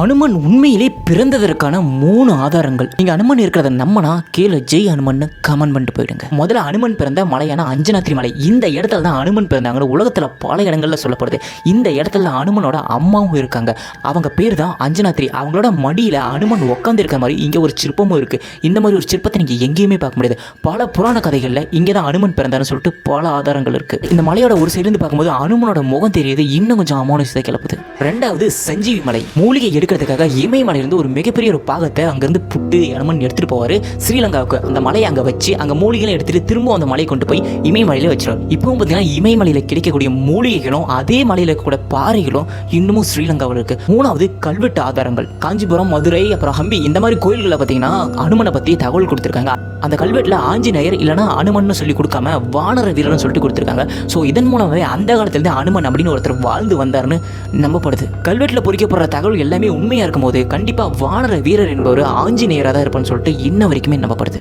அனுமன் உண்மையிலே பிறந்ததற்கான மூணு ஆதாரங்கள். நீங்க அனுமன் இருக்கிறத நம்மனா கீழே ஜெய் அனுமன் கமெண்ட் பண்ணிட்டு போயிடுங்க. முதல்ல அனுமன் பிறந்த மலையான அஞ்சனாத்திரி மலை. இந்த இடத்துல தான் அனுமன் பிறந்தாங்க உலகத்துல பல இடங்கள்ல சொல்லப்படுது. இந்த இடத்துல தான் அனுமனோட அம்மாவும் இருக்காங்க. அவங்க பேர் தான் அஞ்சனாத்திரி. அவங்களோட மடியில அனுமன் உட்காந்துருக்க மாதிரி இங்க ஒரு சிற்பமும் இருக்கு. இந்த மாதிரி ஒரு சிற்பத்தை நீங்க எங்கேயுமே பார்க்க முடியாது. பல புராண கதைகள்ல இங்கே தான் அனுமன் பிறந்தாருன்னு சொல்லிட்டு பல ஆதாரங்கள் இருக்கு. இந்த மலையோட ஒரு சைடு இருந்து பார்க்கும்போது அனுமனோட முகம் தெரியுது. இன்னும் கொஞ்சம் அமானுஷத்தை கிளப்புது. ரெண்டாவது சஞ்சீவி மலை. மூலிகை எடுக்கிறதுக்காக இமயமலையிலிருந்து ஒரு மிகப்பெரிய ஒரு பாகத்தை அங்கேருந்து புட்டு அனுமன் எடுத்துட்டு போவார். ஸ்ரீலங்காவுக்கு அந்த மலையை அங்கே வச்சு அங்கே மூலிகைகளை எடுத்துட்டு திரும்ப அந்த மலையை கொண்டு போய் இமயமலையில வச்சிருவார். இப்போவும் பார்த்தீங்கன்னா இமயமலையில் கிடைக்கக்கூடிய மூலிகைகளும் அதே மலையில் இருக்கக்கூடிய பாறைகளும் இன்னமும் ஸ்ரீலங்காவில் இருக்கு. மூணாவது கல்வெட்டு ஆதாரங்கள். காஞ்சிபுரம் மதுரை அப்புறம் ஹம்பி இந்த மாதிரி கோயில்களில் பார்த்தீங்கன்னா அனுமனை பற்றி தகவல் கொடுத்துருக்காங்க. அந்த கல்வெட்டில் ஆஞ்சநேயர் இல்லைனா அனுமன் சொல்லி கொடுக்காம வானர வீரர்னு சொல்லிட்டு கொடுத்துருக்காங்க. ஸோ இதன் மூலமாகவே அந்த காலத்துலேருந்து அனுமன் அப்படின்னு ஒருத்தர் வாழ்ந்து வந்தாருன்னு நம்பப்படுது. கல்வெட்டில் பொறிக்கப்படுற தகவல் எல்லாமே உண்மையாக இருக்கும்போது கண்டிப்பாக வானர வீரர் என்பவர் ஆஞ்சநேயராக தான் இருப்பான்னு சொல்லிட்டு இன்ன வரைக்குமே நம்பப்படுது.